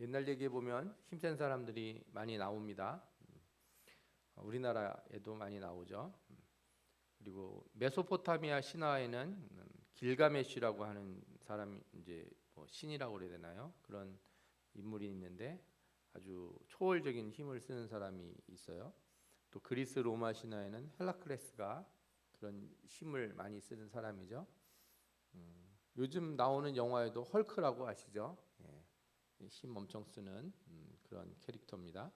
옛날 얘기해 보면 힘센 사람들이 많이 나옵니다. 음, 우리나라에도 많이 나오죠. 음, 그리고 메소포타미아 신화에는 음, 길가메시라고 하는 사람이 이제 뭐 신이라고 그래야 되나요? 그런 인물이 있는데 아주 초월적인 힘을 쓰는 사람이 있어요. 또 그리스 로마 신화에는 헬라클레스가 그런 힘을 많이 쓰는 사람이죠. 음, 요즘 나오는 영화에도 헐크라고 아시죠? 예, 힘 엄청 쓰는 음, 그런 캐릭터입니다.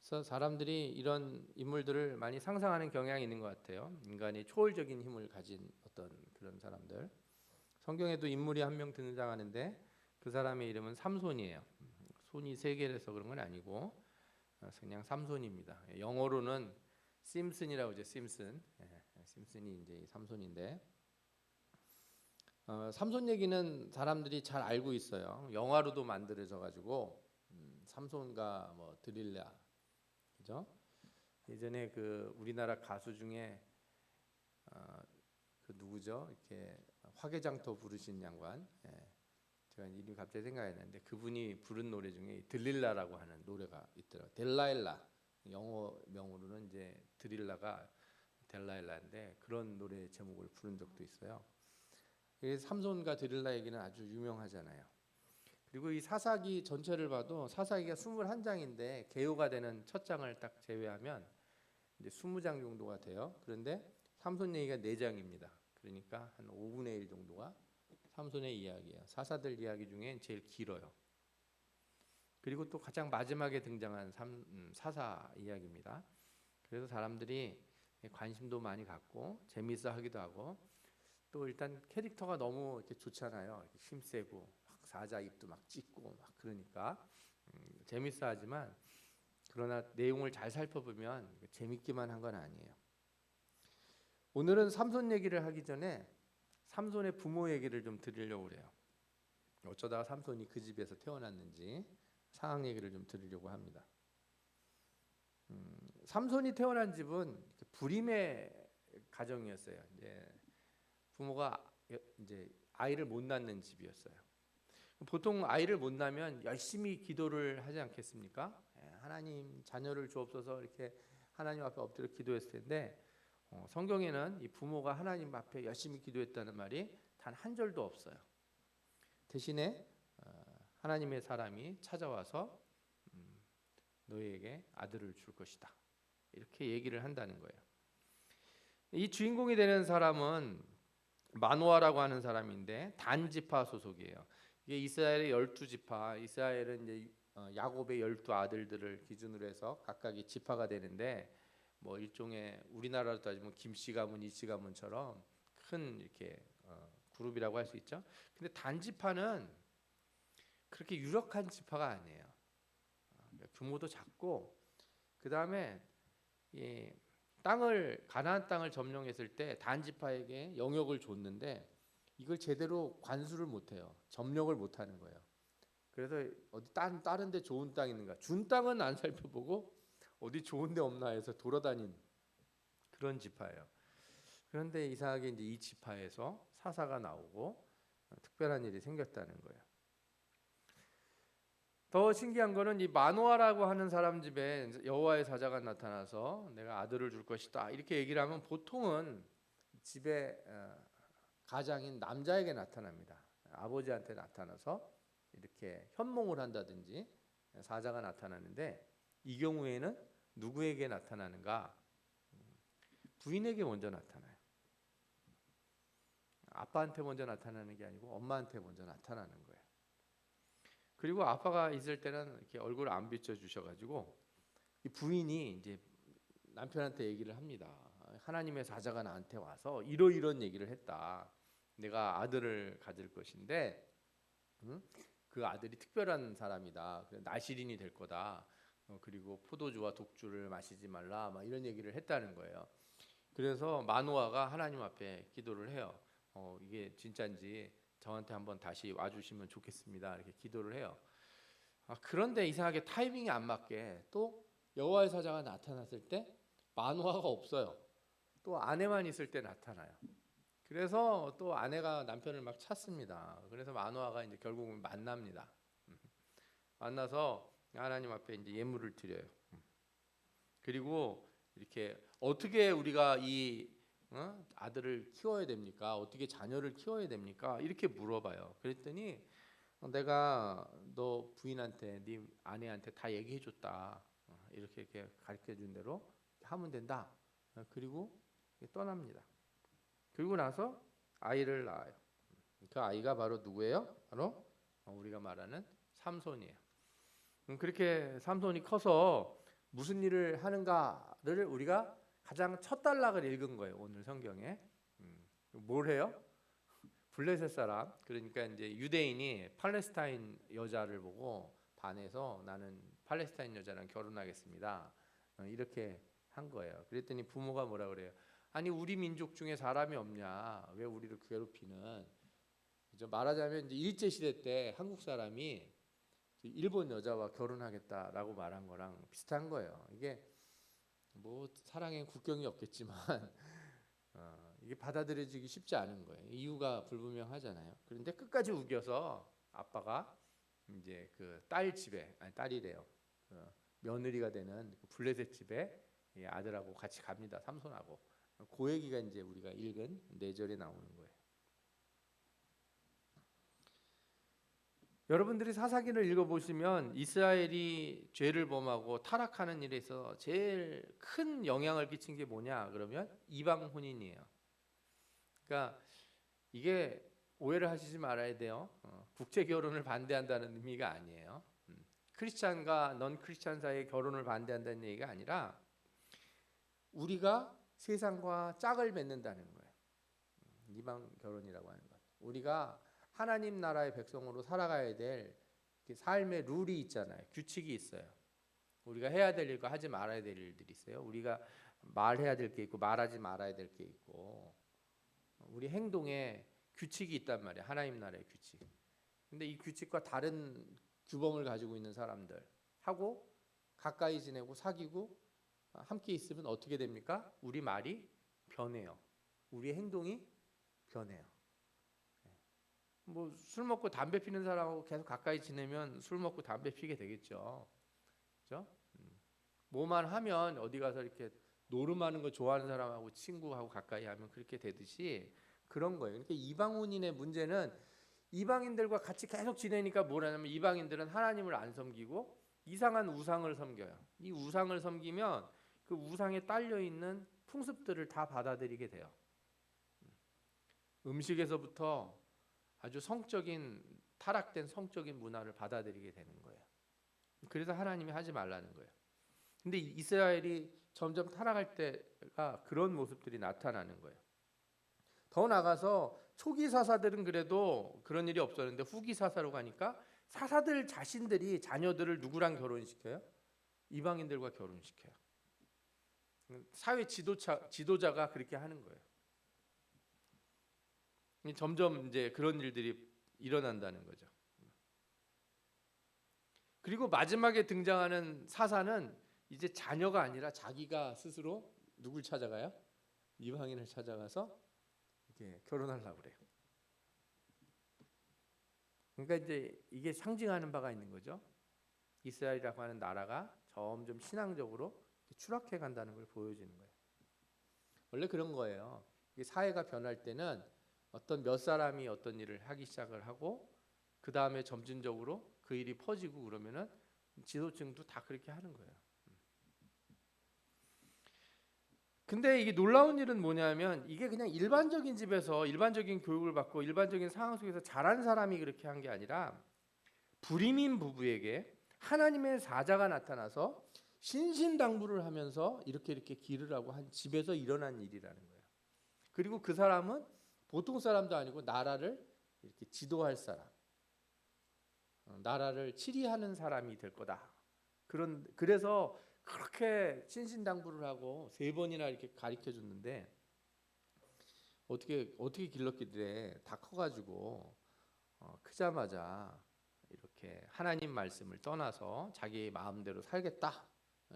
그래서 사람들이 이런 인물들을 많이 상상하는 경향이 있는 것 같아요. 인간이 초월적인 힘을 가진 어떤 그런 사람들. 성경에도 인물이 한 명 등장하는데 그 사람의 이름은 삼손이에요. 음, 손이 세 개라서 그런 건 아니고 어, 그냥 삼손입니다. 영어로는 심슨이라고 하죠. 심슨. 예, 심슨이 이제 이 삼손인데 어, 삼손 얘기는 사람들이 잘 알고 있어요. 영화로도 만들어져 가지고 음, 삼손과 뭐 드릴라 그죠? 예전에 그 우리나라 가수 중에 어, 그 누구죠? 이렇게 화개장터 부르신 양반. 예. 제가 이름이 갑자기 생각이 나는데 그분이 부른 노래 중에 들릴라라고 하는 노래가 있더라고요. 델라일라. 영어 명으로는 이제 드릴라가 델라일라인데 그런 노래 제목을 부른 적도 있어요. 이 삼손과 드릴라 얘기는 아주 유명하잖아요. 그리고 이 사사기 전체를 봐도 사사기가 21장인데 개요가 되는 첫 장을 딱 제외하면 이제 20장 정도가 돼요. 그런데 삼손 얘기가 4장입니다. 그러니까 한 5분의 1 정도가 삼손의 이야기예요. 사사들 이야기 중에 제일 길어요. 그리고 또 가장 마지막에 등장한 삼, 음, 사사 이야기입니다. 그래서 사람들이 관심도 많이 갖고 재미있어 하기도 하고 또 일단 캐릭터가 너무 이렇게 좋잖아요. 이렇게 힘세고 막 사자 입도 막 찢고 막 그러니까 음, 재밌어 하지만 그러나 내용을 잘 살펴보면 재밌기만 한 건 아니에요. 오늘은 삼손 얘기를 하기 전에 삼손의 부모 얘기를 좀 드리려고 그래요. 어쩌다가 삼손이 그 집에서 태어났는지 상황 얘기를 좀 드리려고 합니다. 음, 삼손이 태어난 집은 불임의 가정이었어요. 이제 부모가 이제 아이를 못 낳는 집이었어요. 보통 아이를 못 낳으면 열심히 기도를 하지 않겠습니까? 예, 하나님 자녀를 주옵소서 이렇게 하나님 앞에 엎드려 기도했을 텐데 어, 성경에는 이 부모가 하나님 앞에 열심히 기도했다는 말이 단 한 절도 없어요. 대신에 어, 하나님의 사람이 찾아와서 음, 너희에게 아들을 줄 것이다. 이렇게 얘기를 한다는 거예요. 이 주인공이 되는 사람은 마노아라고 하는 사람인데 단 지파 소속이에요. 이게 이스라엘의 열두 지파, 이스라엘은 이제 어, 야곱의 열두 아들들을 기준으로 해서 각각이 지파가 되는데 뭐 일종의 우리나라로 따지면 김씨 가문, 이씨 가문처럼 큰 이렇게 어, 그룹이라고 할 수 있죠. 근데 단 지파는 그렇게 유력한 지파가 아니에요. 어, 규모도 작고 그 다음에 이 땅을 가나안 땅을 점령했을 때 단지파에게 영역을 줬는데 이걸 제대로 관수를 못 해요. 점령을 못 하는 거예요. 그래서 어디 다른 다른 데 좋은 땅 있는가? 준 땅은 안 살펴보고 어디 좋은 데 없나 해서 돌아다닌 그런 지파예요. 그런데 이상하게 이제 이 지파에서 사사가 나오고 특별한 일이 생겼다는 거예요. 더 신기한 거는 이 마노아라고 하는 사람 집에 여호와의 사자가 나타나서 내가 아들을 줄 것이다 이렇게 얘기를 하면 보통은 집에 어, 가장인 남자에게 나타납니다. 아버지한테 나타나서 이렇게 현몽을 한다든지 사자가 나타나는데 이 경우에는 누구에게 나타나는가? 부인에게 먼저 나타나요. 아빠한테 먼저 나타나는 게 아니고 엄마한테 먼저 나타나는 거예요. 그리고 아빠가 있을 때는 이렇게 얼굴 안 비춰 주셔가지고 이 부인이 이제 남편한테 얘기를 합니다. 하나님의 사자가 나한테 와서 이러이런 얘기를 했다. 내가 아들을 가질 것인데 응? 그 아들이 특별한 사람이다. 나시린이 될 거다. 어, 그리고 포도주와 독주를 마시지 말라. 막 이런 얘기를 했다는 거예요. 그래서 마노아가 하나님 앞에 기도를 해요. 어, 이게 진짜인지 저한테 한번 다시 와주시면 좋겠습니다. 이렇게 기도를 해요. 아, 그런데 이상하게 타이밍이 안 맞게 또 여호와의 사자가 나타났을 때 마노아가 없어요. 또 아내만 있을 때 나타나요. 그래서 또 아내가 남편을 막 찾습니다. 그래서 마노아가 이제 결국은 만납니다. 음. 만나서 하나님 앞에 이제 예물을 드려요. 음. 그리고 이렇게 어떻게 우리가 이 어? 아들을 키워야 됩니까? 어떻게 자녀를 키워야 됩니까? 이렇게 물어봐요. 그랬더니 어, 내가 너 부인한테 네 아내한테 다 얘기해 줬다. 어, 이렇게 이렇게 가르쳐 준 대로 하면 된다. 어, 그리고 떠납니다. 그리고 나서 아이를 낳아요. 그 아이가 바로 누구예요? 바로 우리가 말하는 삼손이에요. 음, 그렇게 삼손이 커서 무슨 일을 하는가를 우리가 가장 첫 단락을 읽은 거예요. 오늘 성경에 음, 뭘 해요? 블레셋 사람 그러니까 이제 유대인이 팔레스타인 여자를 보고 반해서 나는 팔레스타인 여자랑 결혼하겠습니다. 어, 이렇게 한 거예요. 그랬더니 부모가 뭐라 그래요? 아니 우리 민족 중에 사람이 없냐? 왜 우리를 괴롭히는? 그죠? 말하자면 이제 일제 시대 때 한국 사람이 일본 여자와 결혼하겠다라고 말한 거랑 비슷한 거예요. 이게 뭐 사랑엔 국경이 없겠지만 어, 이게 받아들여지기 쉽지 않은 거예요. 이유가 불분명하잖아요. 그런데 끝까지 우겨서 아빠가 이제 그 딸 집에 아니 딸이래요. 그 며느리가 되는 그 블레셋 집에 아들하고 같이 갑니다. 삼손하고 그 얘기가 이제 우리가 읽은 네 절에 나오는 거예요. 여러분들이 사사기를 읽어보시면 이스라엘이 죄를 범하고 타락하는 일에 서 제일 큰 영향을 끼친 게 뭐냐 그러면 이방 혼인이에요. 그러니까 이게 오해를 하시지 말아야 돼요. 어, 국제 결혼을 반대한다는 의미가 아니에요. 음, 크리스찬과 넌 크리스찬 사이의 결혼을 반대한다는 얘기가 아니라 우리가 세상과 짝을 맺는다는 거예요. 음, 이방 결혼이라고 하는 것. 우리가 하나님 나라의 백성으로 살아가야 될 삶의 룰이 있잖아요. 규칙이 있어요. 우리가 해야 될 일과 하지 말아야 될 일들이 있어요. 우리가 말해야 될 게 있고 말하지 말아야 될 게 있고 우리 행동에 규칙이 있단 말이에요. 하나님 나라의 규칙. 근데 이 규칙과 다른 규범을 가지고 있는 사람들 하고 가까이 지내고 사귀고 함께 있으면 어떻게 됩니까? 우리 말이 변해요. 우리 행동이 변해요. 뭐 술 먹고 담배 피는 사람하고 계속 가까이 지내면 술 먹고 담배 피게 되겠죠. 그죠? 음. 뭐만 하면 어디 가서 이렇게 노름하는 거 좋아하는 사람하고 친구하고 가까이 하면 그렇게 되듯이 그런 거예요. 그러니까 이방인의 문제는 이방인들과 같이 계속 지내니까 뭐라냐면 이방인들은 하나님을 안 섬기고 이상한 우상을 섬겨요. 이 우상을 섬기면 그 우상에 딸려 있는 풍습들을 다 받아들이게 돼요. 음. 음식에서부터 아주 성적인 타락된 성적인 문화를 받아들이게 되는 거예요. 그래서 하나님이 하지 말라는 거예요. 근데 이스라엘이 점점 타락할 때가 그런 모습들이 나타나는 거예요. 더 나가서 초기 사사들은 그래도 그런 일이 없었는데 후기 사사로 가니까 사사들 자신들이 자녀들을 누구랑 결혼시켜요? 이방인들과 결혼시켜요. 사회 지도자 지도자가 그렇게 하는 거예요. 점점 이제 그런 일들이 일어난다는 거죠. 그리고 마지막에 등장하는 사사는 이제 자녀가 아니라 자기가 스스로 누굴 찾아가요? 이방인을 찾아가서 이렇게 결혼하려고 그래요. 그러니까 이제 이게 상징하는 바가 있는 거죠. 이스라엘이라고 하는 나라가 점점 신앙적으로 추락해 간다는 걸 보여주는 거예요. 원래 그런 거예요. 사회가 변할 때는 어떤 몇 사람이 어떤 일을 하기 시작을 하고 그 다음에 점진적으로 그 일이 퍼지고 그러면은 지도층도 다 그렇게 하는 거예요. 근데 이게 놀라운 일은 뭐냐면 이게 그냥 일반적인 집에서 일반적인 교육을 받고 일반적인 상황 속에서 자란 사람이 그렇게 한 게 아니라 불임인 부부에게 하나님의 사자가 나타나서 신신당부를 하면서 이렇게 이렇게 기르라고 한 집에서 일어난 일이라는 거예요. 그리고 그 사람은 보통 사람도 아니고 나라를 이렇게 지도할 사람, 어, 나라를 치리하는 사람이 될 거다. 그런 그래서 그렇게 신신당부를 하고 세 번이나 이렇게 가르쳐 줬는데 어떻게 어떻게 길렀길래 다 커가지고 어, 크자마자 이렇게 하나님 말씀을 떠나서 자기 마음대로 살겠다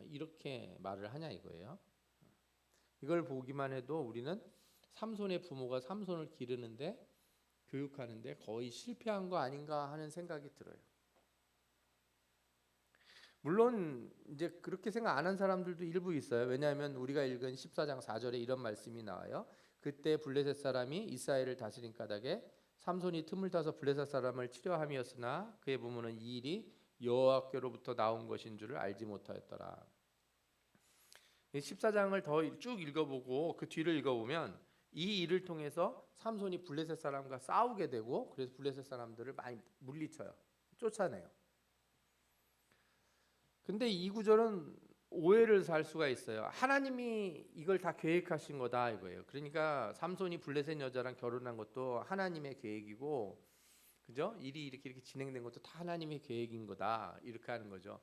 이렇게 말을 하냐 이거예요. 이걸 보기만 해도 우리는 삼손의 부모가 삼손을 기르는데 교육하는데 거의 실패한 거 아닌가 하는 생각이 들어요. 물론 이제 그렇게 생각 안 한 사람들도 일부 있어요. 왜냐하면 우리가 읽은 14장 4절에 이런 말씀이 나와요. 그때 블레셋 사람이 이스라엘을 다스린 까닭에 삼손이 틈을 타서 블레셋 사람을 치료함이었으나 그의 부모는 이 일이 여호와께로부터 나온 것인 줄을 알지 못하였더라. 이 14장을 더 쭉 읽어보고 그 뒤를 읽어보면 이 일을 통해서 삼손이 블레셋 사람과 싸우게 되고 그래서 블레셋 사람들을 많이 물리쳐요. 쫓아내요. 근데 이 구절은 오해를 살 수가 있어요. 하나님이 이걸 다 계획하신 거다 이거예요. 그러니까 삼손이 블레셋 여자랑 결혼한 것도 하나님의 계획이고 그죠? 일이 이렇게 이렇게 진행된 것도 다 하나님의 계획인 거다 이렇게 하는 거죠.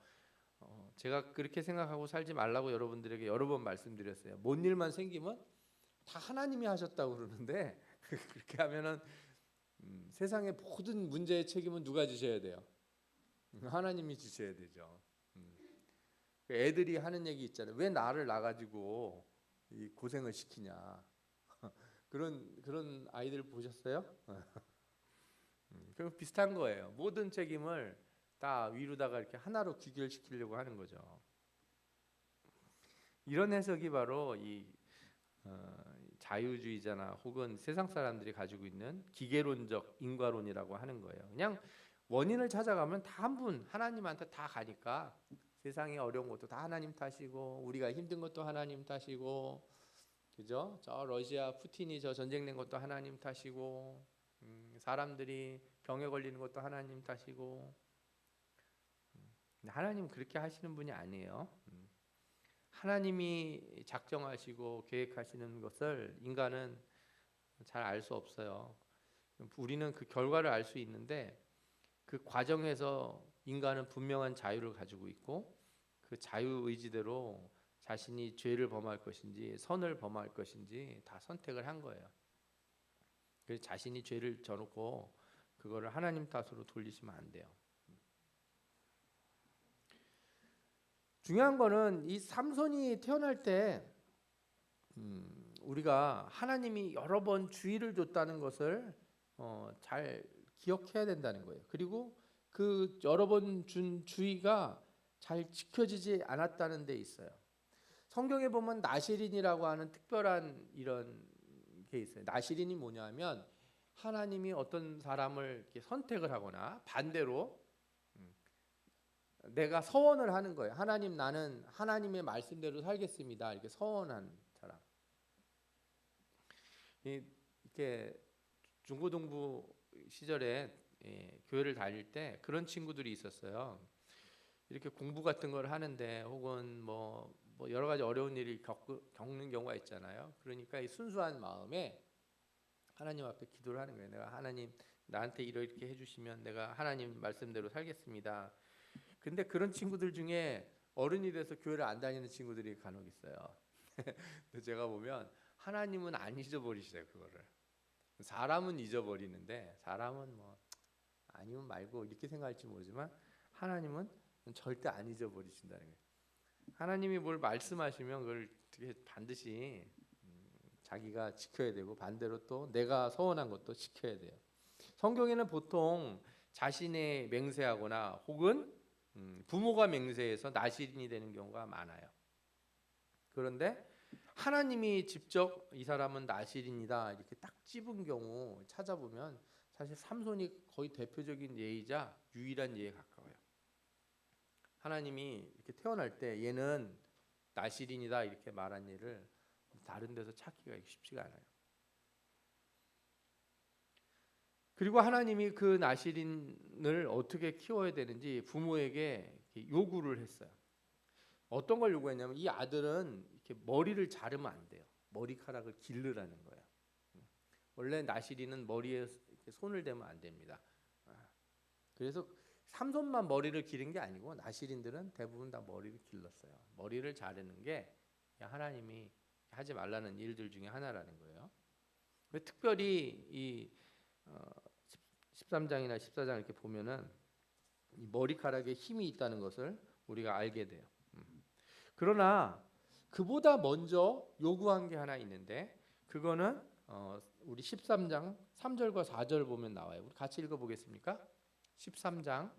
어, 제가 그렇게 생각하고 살지 말라고 여러분들에게 여러 번 말씀드렸어요. 뭔 일만 생기면 다 하나님이 하셨다고 그러는데 그렇게 하면은 음, 세상의 모든 문제의 책임은 누가 지셔야 돼요? 하나님이 지셔야 되죠. 음. 그 애들이 하는 얘기 있잖아요. 왜 나를 나가지고 이 고생을 시키냐? 그런 그런 아이들 보셨어요? 음, 그 비슷한 거예요. 모든 책임을 다 위로다가 이렇게 하나로 귀결시키려고 하는 거죠. 이런 해석이 바로 이 어, 자유주의자나 혹은 세상 사람들이 가지고 있는 기계론적 인과론이라고 하는 거예요. 그냥 원인을 찾아가면 다 한 분 하나님한테 다 가니까 세상에 어려운 것도 다 하나님 탓이고 우리가 힘든 것도 하나님 탓이고 그죠? 저 러시아 푸틴이 저 전쟁 낸 것도 하나님 탓이고 음, 사람들이 병에 걸리는 것도 하나님 탓이고 음, 하나님 그렇게 하시는 분이 아니에요. 음. 하나님이 작정하시고 계획하시는 것을 인간은 잘 알 수 없어요. 우리는 그 결과를 알 수 있는데 그 과정에서 인간은 분명한 자유를 가지고 있고 그 자유 의지대로 자신이 죄를 범할 것인지 선을 범할 것인지 다 선택을 한 거예요. 그래서 자신이 죄를 져놓고 그거를 하나님 탓으로 돌리시면 안 돼요. 중요한 거는 이 삼손이 태어날 때 음, 우리가 하나님이 여러 번 주의를 줬다는 것을 어, 잘 기억해야 된다는 거예요. 그리고 그 여러 번 준 주의가 잘 지켜지지 않았다는 데 있어요. 성경에 보면 나시린이라고 하는 특별한 이런 게 있어요. 나시린이 뭐냐면 하나님이 어떤 사람을 선택을 하거나 반대로 음, 내가 서원을 하는 거예요. 하나님 나는 하나님의 말씀대로 살겠습니다. 이렇게 서원한 사람. 이렇게 중고등부 시절에 예, 교회를 다닐 때 그런 친구들이 있었어요. 이렇게 공부 같은 걸 하는데 혹은 뭐, 뭐 여러 가지 어려운 일을 겪, 겪는 경우가 있잖아요. 그러니까 이 순수한 마음에 하나님 앞에 기도를 하는 거예요. 내가 하나님 나한테 이렇게 해주시면 내가 하나님 말씀대로 살겠습니다. 근데 그런 친구들 중에 어른이 돼서 교회를 안 다니는 친구들이 간혹 있어요. 근데 제가 보면 하나님은 안 잊어버리시대요 그거를. 사람은 잊어버리는데 사람은 뭐 아니면 말고 이렇게 생각할지 모르지만 하나님은 절대 안 잊어버리신다는 거예요. 하나님이 뭘 말씀하시면 그걸 되게 반드시 음, 자기가 지켜야 되고 반대로 또 내가 서원한 것도 지켜야 돼요. 성경에는 보통 자신의 맹세하거나 혹은 음, 부모가 맹세해서 나시린이 되는 경우가 많아요. 그런데 하나님이 직접 이 사람은 나시린이다 이렇게 딱 집은 경우 찾아보면 사실 삼손이 거의 대표적인 예이자 유일한 예에 가까워요. 하나님이 이렇게 태어날 때 얘는 나시린이다 이렇게 말한 예를 다른 데서 찾기가 쉽지가 않아요. 그리고 하나님이 그 나시린을 어떻게 키워야 되는지 부모에게 요구를 했어요. 어떤 걸 요구했냐면 이 아들은 이렇게 머리를 자르면 안 돼요. 머리카락을 기르라는 거예요. 원래 나시린은 머리에 손을 대면 안 됩니다. 아, 그래서 삼손만 머리를 기른 게 아니고 나시린들은 대부분 다 머리를 길렀어요. 머리를 자르는 게 하나님이 하지 말라는 일들 중에 하나라는 거예요. 특별히 이 어, 13장이나 14장 이렇게 보면은 이 머리카락에 힘이 있다는 것을 우리가 알게 돼요. 음. 그러나 그보다 먼저 요구한 게 하나 있는데 그거는 어, 우리 13장 3절과 4절 보면 나와요. 우리 같이 읽어 보겠습니까? 13장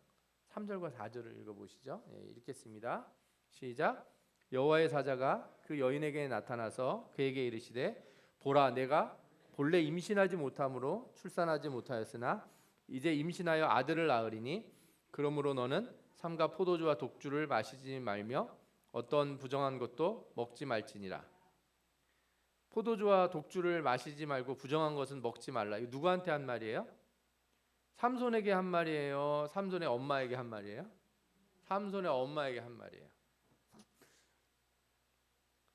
3절과 4절을 읽어 보시죠. 예, 읽겠습니다. 시작. 여호와의 사자가 그 여인에게 나타나서 그에게 이르시되 보라 내가 본래 임신하지 못함으로 출산하지 못하였으나 이제 임신하여 아들을 낳으리니 그러므로 너는 삼가 포도주와 독주를 마시지 말며 어떤 부정한 것도 먹지 말지니라. 포도주와 독주를 마시지 말고 부정한 것은 먹지 말라. 이거 누구한테 한 말이에요? 삼손에게 한 말이에요. 삼손의 엄마에게 한 말이에요. 삼손의 엄마에게 한 말이에요.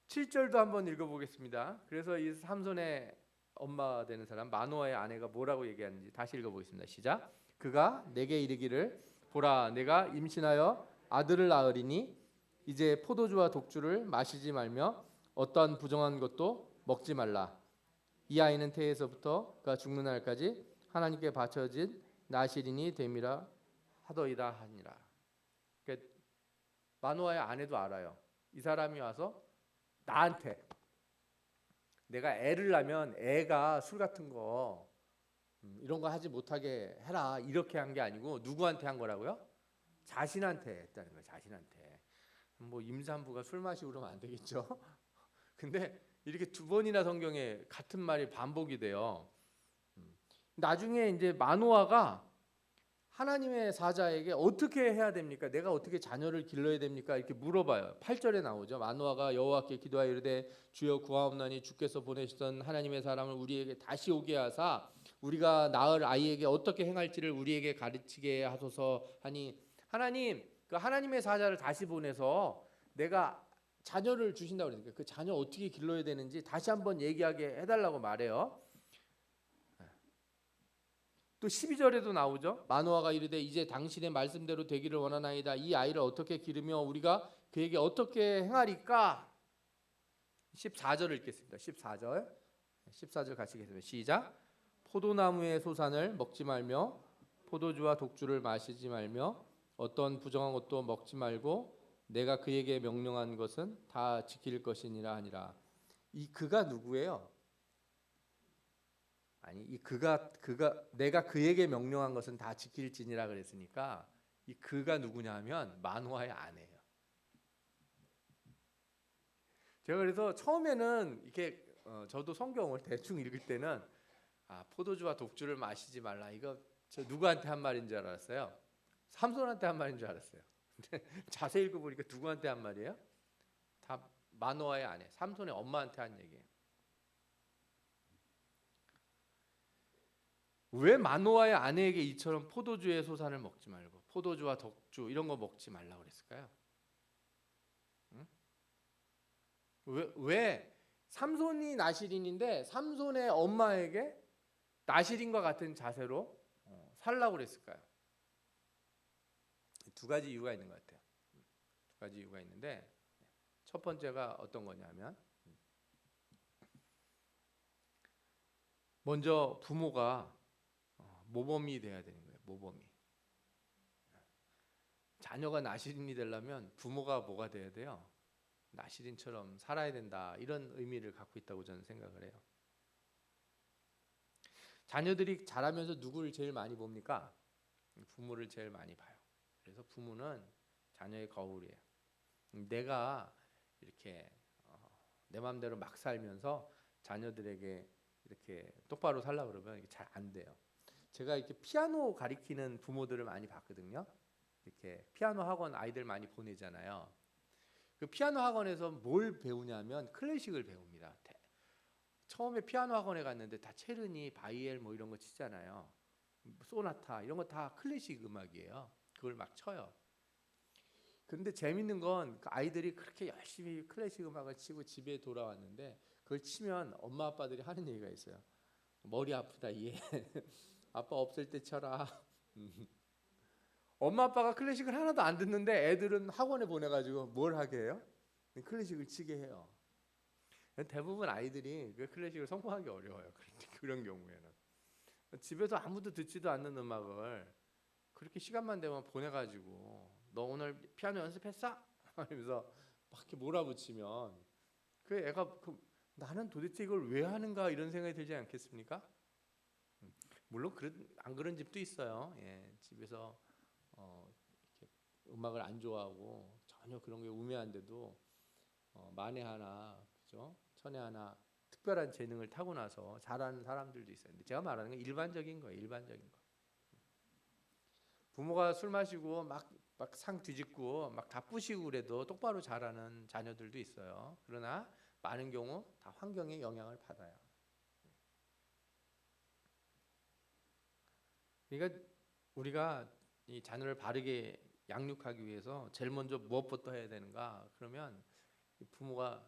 7절도 한번 읽어보겠습니다. 그래서 이 삼손의 엄마 되는 사람 마노아의 아내가 뭐라고 얘기하는지 다시 읽어보겠습니다. 시작. 그가 내게 이르기를 보라 내가 임신하여 아들을 낳으리니 이제 포도주와 독주를 마시지 말며 어떠한 부정한 것도 먹지 말라. 이 아이는 태에서부터 그가 죽는 날까지 하나님께 바쳐진 나시린이 됨이라 하더이다 하니라. 그러니까 마노아의 아내도 알아요. 이 사람이 와서 나한테 내가 애를 낳으면 애가 술 같은 거 음, 이런 거 하지 못하게 해라 이렇게 한 게 아니고 누구한테 한 거라고요? 자신한테 했다는 거예요. 자신한테 뭐 임산부가 술 마시고 그러면 안 되겠죠. 근데 이렇게 두 번이나 성경에 같은 말이 반복이 돼요. 음, 나중에 이제 마노아가 하나님의 사자에게 어떻게 해야 됩니까? 내가 어떻게 자녀를 길러야 됩니까? 이렇게 물어봐요. 8절에 나오죠. 마노아가 여호와께 기도하여 이르되 주여 구하옵나니 주께서 보내시던 하나님의 사람을 우리에게 다시 오게 하사 우리가 낳을 아이에게 어떻게 행할지를 우리에게 가르치게 하소서 하니 하나님 그 하나님의 사자를 다시 보내서 내가 자녀를 주신다고 그러니까 그 자녀 어떻게 길러야 되는지 다시 한번 얘기하게 해달라고 말해요. 또 12절에도 나오죠. 마노아가 이르되 이제 당신의 말씀대로 되기를 원하나이다. 이 아이를 어떻게 기르며 우리가 그에게 어떻게 행하리까? 14절을 읽겠습니다. 14절. 14절 같이 읽겠습니다. 시작. 포도나무의 소산을 먹지 말며 포도주와 독주를 마시지 말며 어떤 부정한 것도 먹지 말고 내가 그에게 명령한 것은 다 지킬 것이니라 하니라. 이 그가 누구예요? 아니 이 그가 그가 내가 그에게 명령한 것은 다 지킬지니라 그랬으니까 이 그가 누구냐면 마노아의 아내예요. 제가 그래서 처음에는 이렇게 어, 저도 성경을 대충 읽을 때는 아 포도주와 독주를 마시지 말라 이거 저 누구한테 한 말인 줄 알았어요. 삼손한테 한 말인 줄 알았어요. 근데 자세히 읽어보니까 누구한테 한 말이에요? 다 마노아의 아내, 삼손의 엄마한테 한 얘기예요. 왜 마노아의 아내에게 이처럼 포도주의 소산을 먹지 말고 포도주와 독주 이런 거 먹지 말라 그랬을까요? 응? 왜, 왜 삼손이 나시린인데 삼손의 엄마에게 나시린과 같은 자세로 어, 살라고 그랬을까요? 두 가지 이유가 있는 것 같아요. 두 가지 이유가 있는데 첫 번째가 어떤 거냐면 먼저 부모가 어, 모범이 돼야 되는 거예요. 모범이. 자녀가 나시린이 되려면 부모가 뭐가 돼야 돼요? 나시린처럼 살아야 된다. 이런 의미를 갖고 있다고 저는 생각을 해요. 자녀들이 자라면서 누구를 제일 많이 봅니까? 부모를 제일 많이 봐요. 그래서 부모는 자녀의 거울이에요. 내가 이렇게 어, 내 마음대로 막 살면서 자녀들에게 이렇게 똑바로 살라 그러면 잘 안 돼요. 제가 이렇게 피아노 가리키는 부모들을 많이 봤거든요. 이렇게 피아노 학원 아이들 많이 보내잖아요. 그 피아노 학원에서 뭘 배우냐면 클래식을 배웁니다. 대- 처음에 피아노 학원에 갔는데 다 체르니, 바이엘 뭐 이런 거 치잖아요. 소나타 이런 거 다 클래식 음악이에요. 그걸 막 쳐요. 근데 재밌는 건그 아이들이 그렇게 열심히 클래식 음악을 치고 집에 돌아왔는데 그걸 치면 엄마 아빠들이 하는 얘기가 있어요. 머리 아프다 얘. 아빠 없을 때 쳐라. 음. 엄마 아빠가 클래식을 하나도 안 듣는데 애들은 학원에 보내가지고 뭘 하게 해요? 클래식을 치게 해요. 대부분 아이들이 그 클래식을 성공하기 어려워요. 그런 경우에는 집에서 아무도 듣지도 않는 음악을 그렇게 시간만 되면 보내가지고 너 오늘 피아노 연습했어? 하면서 막 이렇게 몰아붙이면 그 애가 그 나는 도대체 이걸 왜 하는가 이런 생각이 들지 않겠습니까? 음, 물론 그런 안 그런 집도 있어요. 예, 집에서 어, 음악을 안 좋아하고 전혀 그런 게 우매한데도 어, 만에 하나 그죠 천에 하나 특별한 재능을 타고나서 잘하는 사람들도 있어요. 제가 말하는 건 일반적인 거예요. 일반적인 거. 부모가 술 마시고 막 막 상 뒤집고 막 다 부시고 그래도 똑바로 자라는 자녀들도 있어요. 그러나 많은 경우 다 환경의 영향을 받아요. 그러니까 우리가 이 자녀를 바르게 양육하기 위해서 제일 먼저 무엇부터 해야 되는가? 그러면 이 부모가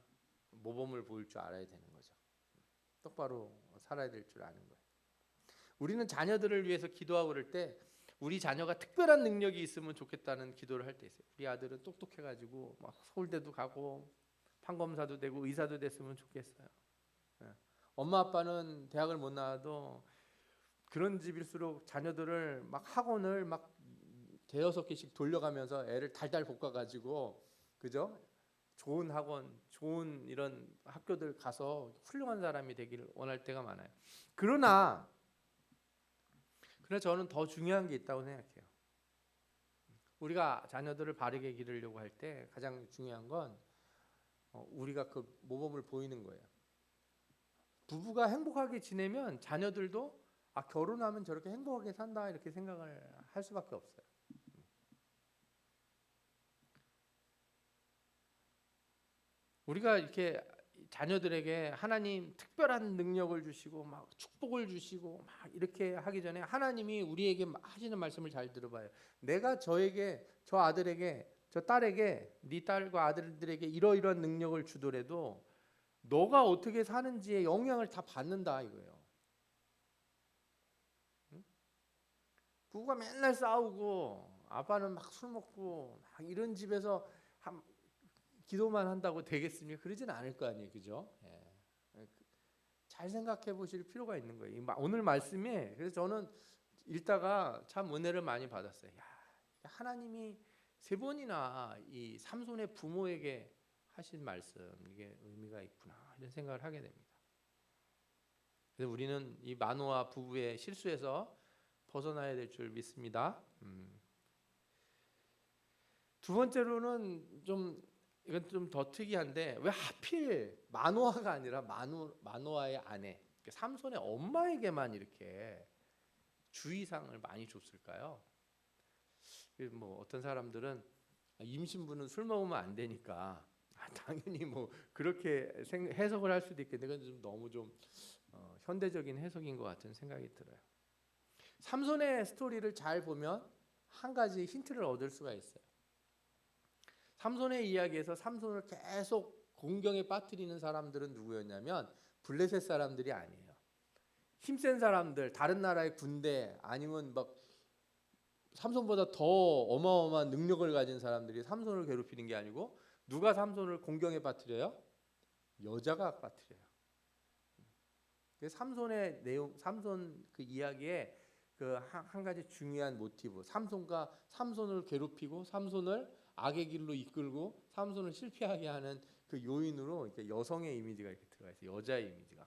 모범을 보일 줄 알아야 되는 거죠. 똑바로 살아야 될 줄 아는 거예요. 우리는 자녀들을 위해서 기도하고 그럴 때 우리 자녀가 특별한 능력이 있으면 좋겠다는 기도를 할 때 있어요. 우리 아들은 똑똑해 가지고 막 서울대도 가고 판검사도 되고 의사도 됐으면 좋겠어요. 예. 엄마 아빠는 대학을 못 나와도 그런 집일수록 자녀들을 막 학원을 막 대여섯 개씩 돌려가면서 애를 달달 볶아가지고 그죠? 좋은 학원, 좋은 이런 학교들 가서 훌륭한 사람이 되기를 원할 때가 많아요. 그러나 그러나 저는 더 중요한 게 있다고 생각해요. 우리가 자녀들을 바르게 기르려고 할 때 가장 중요한 건 어, 우리가 그 모범을 보이는 거예요. 부부가 행복하게 지내면 자녀들도 아 결혼하면 저렇게 행복하게 산다 이렇게 생각을 할 수밖에 없어요. 우리가 이렇게 자녀들에게 하나님 특별한 능력을 주시고 막 축복을 주시고 막 이렇게 하기 전에 하나님이 우리에게 하시는 말씀을 잘 들어봐요. 내가 저에게 저 아들에게 저 딸에게 네 딸과 아들들에게 이러이러한 능력을 주더라도 너가 어떻게 사는지에 영향을 다 받는다 이거예요. 응? 부부가 맨날 싸우고 아빠는 막 술 먹고 막 이런 집에서 한 기도만 한다고 되겠습니까? 그러진 않을 거 아니에요, 그죠? 예. 잘 생각해 보실 필요가 있는 거예요. 오늘 말씀에 그래서 저는 읽다가 참 은혜를 많이 받았어요. 야, 하나님이 세 번이나 이 삼손의 부모에게 하신 말씀 이게 의미가 있구나 이런 생각을 하게 됩니다. 그래서 우리는 이 마노아 부부의 실수에서 벗어나야 될 줄 믿습니다. 음. 두 번째로는 좀 이건 좀 더 특이한데 왜 하필 마노아가 아니라 마노 마노아의 아내 그러니까 삼손의 엄마에게만 이렇게 주의상을 많이 줬을까요? 뭐 어떤 사람들은 임신부는 술 먹으면 안 되니까 아, 당연히 뭐 그렇게 생, 해석을 할 수도 있겠는데 그건 좀 너무 좀 어, 현대적인 해석인 것 같은 생각이 들어요. 삼손의 스토리를 잘 보면 한 가지 힌트를 얻을 수가 있어요. 삼손의 이야기에서 삼손을 계속 공경에 빠뜨리는 사람들은 누구였냐면 블레셋 사람들이 아니에요. 힘센 사람들, 다른 나라의 군대 아니면 막 삼손보다 더 어마어마한 능력을 가진 사람들이 삼손을 괴롭히는 게 아니고 누가 삼손을 공경에 빠뜨려요? 여자가 빠뜨려요. 그 삼손의 내용, 삼손 그 이야기에 그한 가지 중요한 모티브, 삼손과 삼손을 괴롭히고 삼손을 악의 길로 이끌고 삼손을 실패하게 하는 그 요인으로 이렇게 여성의 이미지가 이렇게 들어가 있어요. 여자의 이미지가.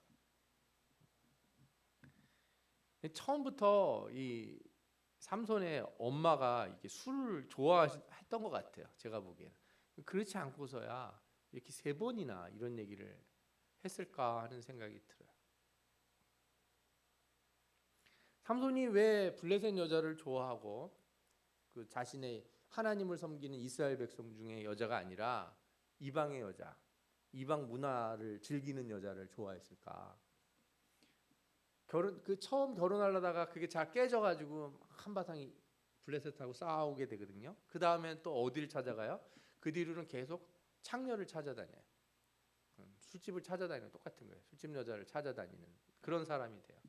처음부터 이 삼손의 엄마가 이렇게 술을 좋아했던 것 같아요. 제가 보기에는 그렇지 않고서야 이렇게 세 번이나 이런 얘기를 했을까 하는 생각이 들어요. 삼손이 왜 블레셋 여자를 좋아하고 그 자신의 하나님을 섬기는 이스라엘 백성 중에 여자가 아니라 이방의 여자, 이방 문화를 즐기는 여자를 좋아했을까? 결혼 그 처음 결혼하려다가 그게 잘 깨져가지고 한바탕 블레셋하고 싸우게 되거든요. 그 다음엔 또 어디를 찾아가요? 그 뒤로는 계속 창녀를 찾아다녀요. 음, 술집을 찾아다니는 똑같은 거예요. 술집 여자를 찾아다니는 그런 사람이 돼요.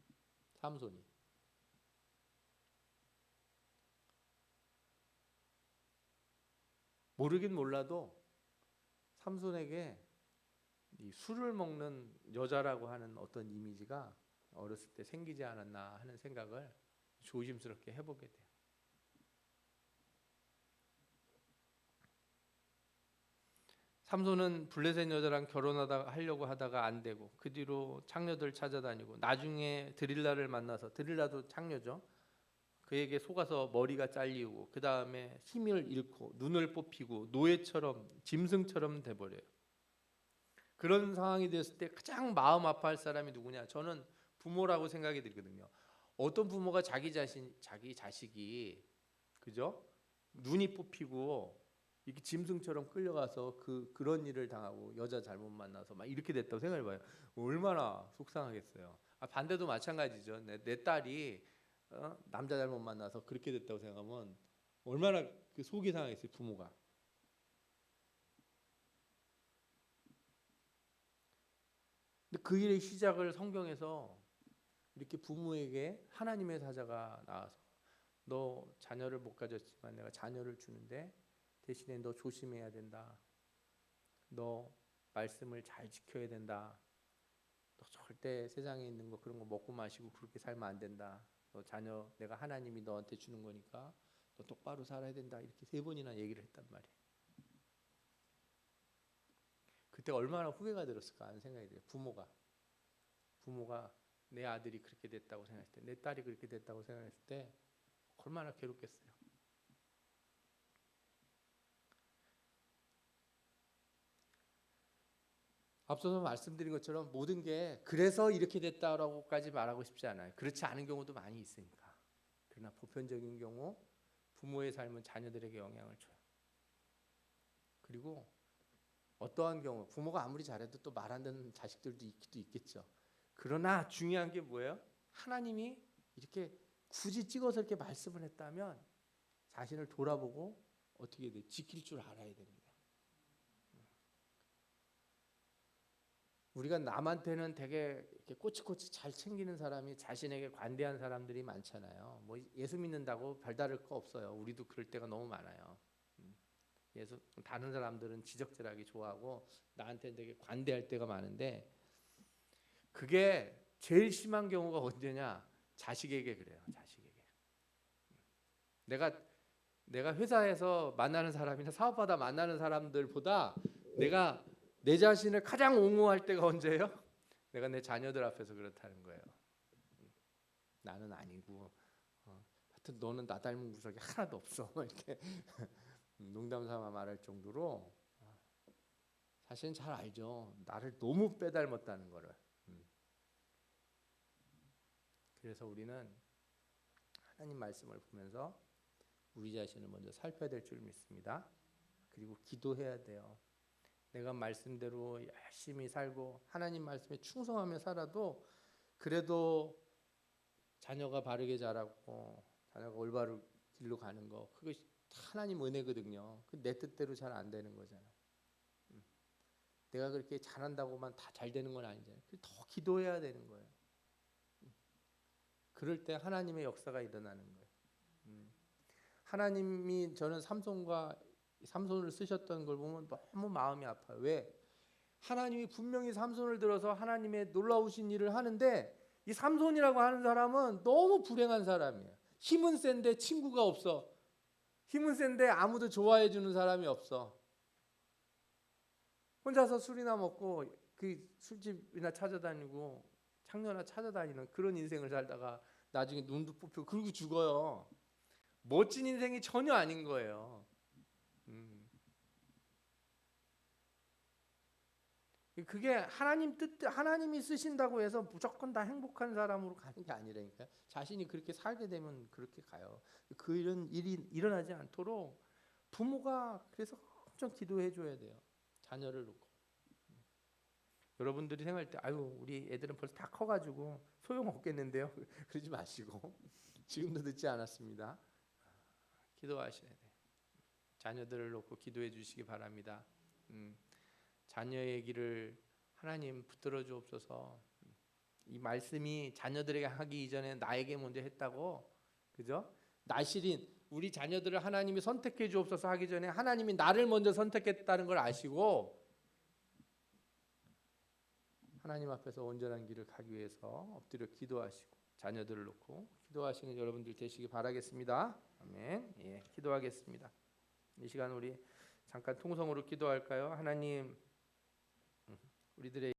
삼손이. 모르긴 몰라도 삼손에게 이 술을 먹는 여자라고 하는 어떤 이미지가 어렸을 때 생기지 않았나 하는 생각을 조심스럽게 해보게 돼요. 삼손은 블레셋 여자랑 결혼하다가 하려고 하다가 안 되고 그 뒤로 창녀들 찾아다니고 나중에 드릴라를 만나서 드릴라도 창녀죠. 그에게 속아서 머리가 잘리고 그 다음에 힘을 잃고 눈을 뽑히고 노예처럼 짐승처럼 돼버려요. 그런 상황이 됐을 때 가장 마음 아파할 사람이 누구냐? 저는 부모라고 생각이 들거든요. 어떤 부모가 자기 자신 자기 자식이 그죠? 눈이 뽑히고 이렇게 짐승처럼 끌려가서 그 그런 일을 당하고 여자 잘못 만나서 막 이렇게 됐다고 생각해 봐요. 얼마나 속상하겠어요. 아, 반대도 마찬가지죠. 내, 내 딸이 어? 남자 잘못 만나서 그렇게 됐다고 생각하면 얼마나 그 속이 상하겠어요. 부모가. 근데 그 일의 시작을 성경에서 이렇게 부모에게 하나님의 사자가 나와서 너 자녀를 못 가졌지만 내가 자녀를 주는데 대신에 너 조심해야 된다. 너 말씀을 잘 지켜야 된다. 너 절대 세상에 있는 거 그런 거 먹고 마시고 그렇게 살면 안 된다. 너 자녀 내가 하나님이 너한테 주는 거니까 너 똑바로 살아야 된다. 이렇게 세 번이나 얘기를 했단 말이에요. 그때 얼마나 후회가 들었을까 하는 생각이 들어요. 부모가 부모가 내 아들이 그렇게 됐다고 생각했을 때, 내 딸이 그렇게 됐다고 생각했을 때 얼마나 괴롭겠어요. 앞서서 말씀드린 것처럼 모든 게 그래서 이렇게 됐다라고까지 말하고 싶지 않아요. 그렇지 않은 경우도 많이 있으니까. 그러나 보편적인 경우 부모의 삶은 자녀들에게 영향을 줘요. 그리고 어떠한 경우 부모가 아무리 잘해도 또 말 안 듣는 자식들도 있기도 있겠죠. 그러나 중요한 게 뭐예요? 하나님이 이렇게 굳이 찍어서 이렇게 말씀을 했다면 자신을 돌아보고 어떻게 돼? 지킬 줄 알아야 됩니다. 우리가 남한테는 되게 이렇게 꼬치꼬치 잘 챙기는 사람이 자신에게 관대한 사람들이 많잖아요. 뭐 예수 믿는다고 별다를 거 없어요. 우리도 그럴 때가 너무 많아요. 음. 예수 다른 사람들은 지적질하기 좋아하고 나한테 되게 관대할 때가 많은데 그게 제일 심한 경우가 언제냐? 자식에게 그래요. 자식에게. 내가 내가 회사에서 만나는 사람이나 사업하다 만나는 사람들보다 내가 내 자신을 가장 옹호할 때가 언제예요? 내가 내 자녀들 앞에서 그렇다는 거예요. 나는 아니고, 어, 하여튼 너는 나 닮은 구석이 하나도 없어. 이렇게 농담 삼아 말할 정도로 어, 사실은 잘 알죠. 나를 너무 빼닮았다는 거를. 음. 그래서 우리는 하나님 말씀을 보면서 우리 자신을 먼저 살펴야 될 줄 믿습니다. 그리고 기도해야 돼요. 내가 말씀대로 열심히 살고 하나님 말씀에 충성하며 살아도 그래도 자녀가 바르게 자라고 자녀가 올바른 길로 가는 거 그것이 하나님 은혜거든요. 그내 뜻대로 잘 안 되는 거잖아. 음. 내가 그렇게 잘한다고만 다 잘 되는 건 아니잖아요. 더 기도해야 되는 거예요. 음. 그럴 때 하나님의 역사가 일어나는 거예요. 음. 하나님이 저는 삼손과 삼손을 쓰셨던 걸 보면 너무 마음이 아파요. 왜? 하나님이 분명히 삼손을 들어서 하나님의 놀라우신 일을 하는데 이 삼손이라고 하는 사람은 너무 불행한 사람이에요. 힘은 센데 친구가 없어. 힘은 센데 아무도 좋아해 주는 사람이 없어. 혼자서 술이나 먹고 그 술집이나 찾아다니고 창녀나 찾아다니는 그런 인생을 살다가 나중에 눈도 뽑히고 그러고 죽어요. 멋진 인생이 전혀 아닌 거예요. 음. 그게 하나님 뜻 하나님이 쓰신다고 해서 무조건 다 행복한 사람으로 가는 게 아니라니까요. 자신이 그렇게 살게 되면 그렇게 가요. 그 이런 일이 일어나지 않도록 부모가 그래서 엄청 기도해 줘야 돼요. 자녀를 놓고. 여러분들이 생각할 때 아유 우리 애들은 벌써 다 커가지고 소용 없겠는데요. 그러지 마시고 지금도 늦지 않았습니다. 기도하셔야 돼요. 자녀들을 놓고 기도해 주시기 바랍니다. 음, 자녀의 길을 하나님 붙들어 주옵소서. 이 말씀이 자녀들에게 하기 이전에 나에게 먼저 했다고, 그죠? 나실인 우리 자녀들을 하나님이 선택해 주옵소서 하기 전에 하나님이 나를 먼저 선택했다는 걸 아시고 하나님 앞에서 온전한 길을 가기 위해서 엎드려 기도하시고 자녀들을 놓고 기도하시는 여러분들 되시기 바라겠습니다. 아멘. 예, 기도하겠습니다. 이 시간 우리 잠깐 통성으로 기도할까요? 하나님, 우리들의